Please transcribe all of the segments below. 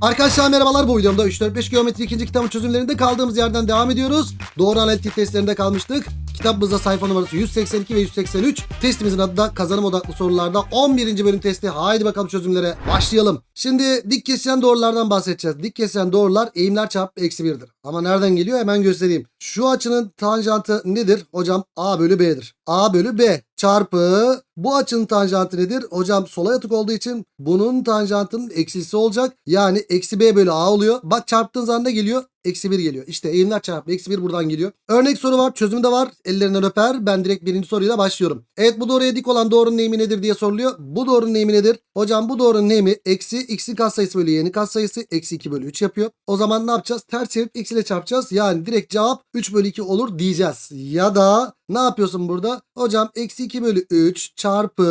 Arkadaşlar merhabalar bu videomda 3-4-5 geometri ikinci kitabın çözümlerinde kaldığımız yerden devam ediyoruz. Doğru analitik testlerinde kalmıştık. Kitabımızda sayfa numarası 182 ve 183. Testimizin adı da kazanım odaklı sorularda 11. bölüm testi. Haydi bakalım çözümlere başlayalım. Şimdi dik kesilen doğrulardan bahsedeceğiz. Dik kesilen doğrular eğimler çarpı eksi 1'dir. Ama nereden geliyor hemen göstereyim. Şu açının tanjantı nedir? Hocam A bölü B'dir. A bölü B çarpı bu açının tanjantı nedir? Hocam sola yatık olduğu için bunun tanjantının eksisi olacak. Yani eksi B bölü A oluyor. Bak çarptığın zaman ne geliyor? Eksi 1 geliyor. İşte eğimler çarpı eksi 1 buradan geliyor. Örnek soru var. Çözümü de var. Ellerinden öper. Ben direkt birinci soruyla başlıyorum. Evet bu doğruya dik olan doğrunun eğimi nedir diye soruluyor. Bu doğrunun eğimi nedir? Hocam bu doğrunun eğimi eksi x'in katsayısı bölü y'nin katsayısı eksi 2 bölü 3 yapıyor. O zaman ne yapacağız? Ters çevirip x ile çarpacağız. Yani direkt cevap 3 bölü 2 olur diyeceğiz. Ya da ne yapıyorsun burada? Hocam eksi 2 bölü 3 çarpı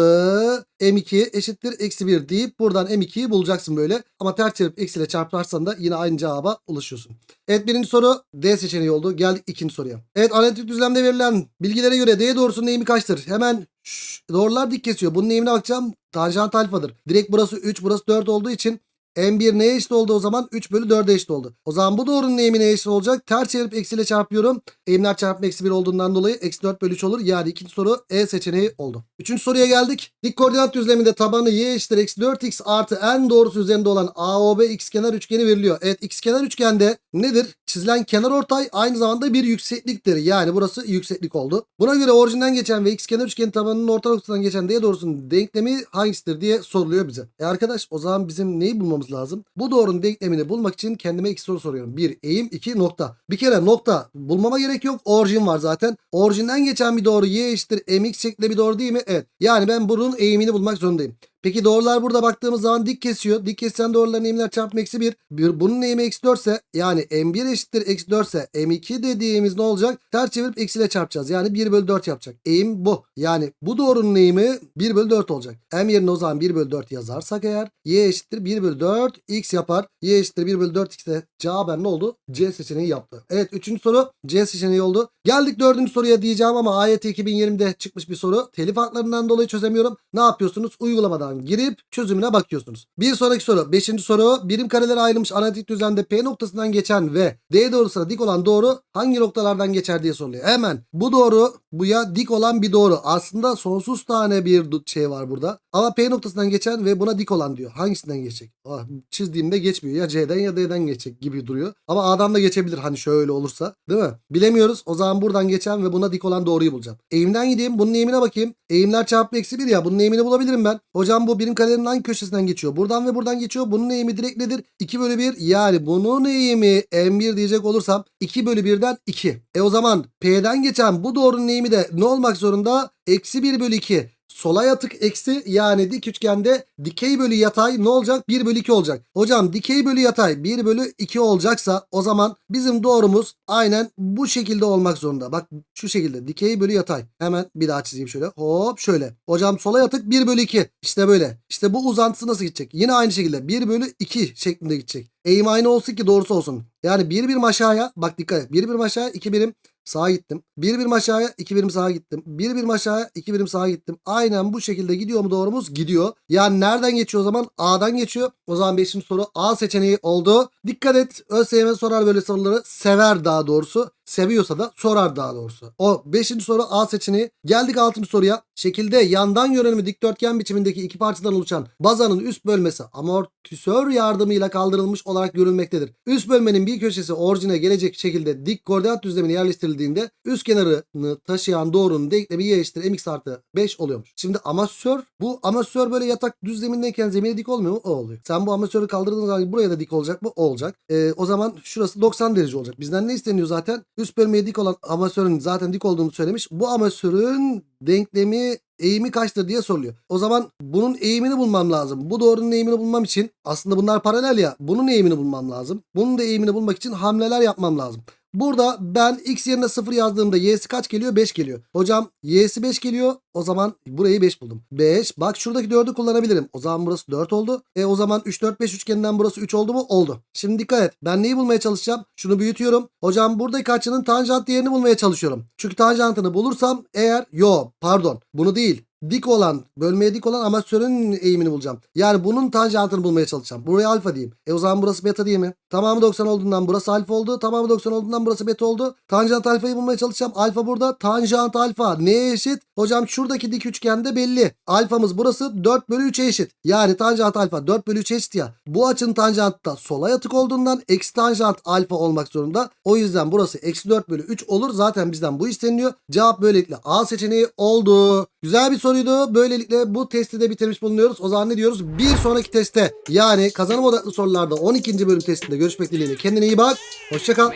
m2 eşittir eksi 1 deyip buradan m2'yi bulacaksın böyle. Ama ters çevirip eksi ile çarparsan da yine aynı cevaba ulaşıyorsun. Evet birinci soru D seçeneği oldu. Geldik ikinci soruya. Evet analitik düzlemde verilen bilgilere göre D doğrusunun eğimi kaçtır? Hemen şş, doğrular dik kesiyor. Bunun eğimine bakacağım. Tanjant alfadır. Direkt burası 3 burası 4 olduğu için M1 neye eşit oldu o zaman? 3 bölü 4'e eşit oldu. O zaman bu doğrunun eğimi neye eşit olacak? Ters çevirip eksiyle çarpıyorum. Eğimler çarpımı eksi 1 olduğundan dolayı eksi 4 bölü 3 olur. Yani ikinci soru E seçeneği oldu. Üçüncü soruya geldik. Dik koordinat düzleminde tabanı y eşittir eksi 4x artı n doğrusu üzerinde olan AOB xkenar üçgeni veriliyor. Evet xkenar üçgende nedir? Çizilen kenar ortay aynı zamanda bir yüksekliktir. Yani burası yükseklik oldu. Buna göre orijinden geçen ve xkenar üçgenin tabanının orta noktasından geçen d doğrusunun denklemi hangisidir diye soruluyor bize. E arkadaş o zaman bizim neyi bulmamız lazım? Bu doğrunun denklemini bulmak için kendime iki soru soruyorum. Bir eğim, iki nokta. Bir kere nokta bulmama gerek yok. Orijin var zaten. Orijinden geçen bir doğru y eşittir mx şeklinde bir doğru değil mi? Evet. Yani ben bunun eğimini bulmak zorundayım. Peki doğrular burada baktığımız zaman dik kesiyor. Dik kesen doğruların eğimler çarpımı eksi 1. Bir, bunun eğimi eksi 4 ise yani m1 eşittir eksi 4 ise m2 dediğimiz ne olacak? Ters çevirip eksiyle çarpacağız. Yani 1 bölü 4 yapacak. Eğim bu. Yani bu doğrunun eğimi 1 bölü 4 olacak. M yerine o zaman 1 bölü 4 yazarsak eğer y eşittir 1 bölü 4 x yapar. y eşittir 1 bölü 4 x de cevaben ne oldu? C seçeneği yaptı. Evet 3. soru C seçeneği oldu. Geldik 4. soruya diyeceğim ama AYT 2020'de çıkmış bir soru. Telif haklarından dolayı çözemiyorum. Ne yapıyorsunuz? Uygulamadan girip çözümüne bakıyorsunuz. Bir sonraki soru. Beşinci soru. Birim karelere ayrılmış analitik düzlemde P noktasından geçen ve D doğrusuna dik olan doğru hangi noktalardan geçer diye soruluyor. Hemen bu doğru buya dik olan bir doğru. Aslında sonsuz tane bir şey var burada. Ama P noktasından geçen ve buna dik olan diyor. Hangisinden geçecek? Ah, çizdiğimde geçmiyor. Ya C'den ya D'den geçecek gibi duruyor. Ama A'dan da geçebilir hani şöyle olursa. Değil mi? Bilemiyoruz. O zaman buradan geçen ve buna dik olan doğruyu bulacağım. Eğimden gideyim. Bunun eğimine bakayım. Eğimler çarpı eksi 1 ya. Bunun eğimini bulabilirim ben. Hocam bu birim karenin hangi köşesinden geçiyor? Buradan ve buradan geçiyor. Bunun eğimi direkt nedir? 2 bölü 1. Yani bunun eğimi M1 diyecek olursam 2 bölü 1'den 2. E o zaman P'den geçen bu doğrunun eğimi de ne olmak zorunda? Eksi 1 bölü 2. Sola yatık eksi yani dik üçgende dikey bölü yatay ne olacak? 1 bölü 2 olacak. Hocam dikey bölü yatay 1 bölü 2 olacaksa o zaman bizim doğrumuz aynen bu şekilde olmak zorunda. Bak şu şekilde dikey bölü yatay. Hemen bir daha çizeyim şöyle. Hop şöyle. Hocam sola yatık 1 bölü 2. İşte böyle. İşte bu uzantısı nasıl gidecek? Yine aynı şekilde 1 bölü 2 şeklinde gidecek. Eğim aynı olsun ki doğrusu olsun. Yani bir birim aşağıya bak dikkat et. Bir birim aşağıya iki birim sağa gittim. Bir birim aşağıya iki birim sağa gittim. Bir birim aşağıya iki birim sağa gittim. Aynen bu şekilde gidiyor mu doğrumuz? Gidiyor. Yani nereden geçiyor o zaman? A'dan geçiyor. O zaman 5. soru A seçeneği oldu. Dikkat et. ÖSYM sorar böyle soruları. Sever daha doğrusu. Seviyorsa da sorar daha doğrusu. O 5. soru A seçeneği. Geldik 6. soruya. Şekilde yandan yönelimi dikdörtgen biçimindeki iki parçadan oluşan bazanın üst bölmesi amortisör yardımıyla kaldırılmış olarak görülmektedir. Üst bölmenin bir köşesi orijine gelecek şekilde dik koordinat düzlemine yerleştirildiğinde üst kenarını taşıyan doğrunun denklemi y eşittir mx artı 5 oluyormuş. Şimdi amasör bu amasör böyle yatak düzlemindeyken zemine dik olmuyor mu? O oluyor. Sen bu amasörü kaldırdığın zaman buraya da dik olacak mı? O olacak. Ee, o zaman şurası 90 derece olacak. Bizden ne isteniyor zaten? Üst bölmeye dik olan amasörün zaten dik olduğunu söylemiş. Bu amasörün denklemi eğimi kaçtır diye soruluyor. O zaman bunun eğimini bulmam lazım. Bu doğrunun eğimini bulmam için aslında bunlar paralel ya. Bunun eğimini bulmam lazım. Bunun da eğimini bulmak için hamleler yapmam lazım. Burada ben x yerine 0 yazdığımda y'si kaç geliyor? 5 geliyor. Hocam y'si 5 geliyor. O zaman burayı 5 buldum. 5. Bak şuradaki 4'ü kullanabilirim. O zaman burası 4 oldu. E o zaman 3 4 5 üçgeninden burası 3 oldu mu? Oldu. Şimdi dikkat et. Ben neyi bulmaya çalışacağım? Şunu büyütüyorum. Hocam buradaki açının tanjant değerini bulmaya çalışıyorum. Çünkü tanjantını bulursam eğer yo pardon bunu değil. Dik olan, bölmeye dik olan amatörün eğimini bulacağım. Yani bunun tanjantını bulmaya çalışacağım. Buraya alfa diyeyim. E o zaman burası beta değil mi? Tamamı 90 olduğundan burası alfa oldu. Tamamı 90 olduğundan burası beta oldu. Tanjant alfayı bulmaya çalışacağım. Alfa burada. Tanjant alfa neye eşit? Hocam şuradaki dik üçgende belli. Alfamız burası 4 bölü 3'e eşit. Yani tanjant alfa 4 bölü 3'e eşit ya. Bu açının tanjantı da sola yatık olduğundan eksi tanjant alfa olmak zorunda. O yüzden burası eksi 4 bölü 3 olur. Zaten bizden bu isteniliyor. Cevap böylelikle A seçeneği oldu. Güzel bir soruydu. Böylelikle bu testi de bitirmiş bulunuyoruz. O zaman ne diyoruz? Bir sonraki teste yani kazanım odaklı sorularda 12. bölüm testinde görüşmek dileğiyle. Kendine iyi bak. Hoşçakal.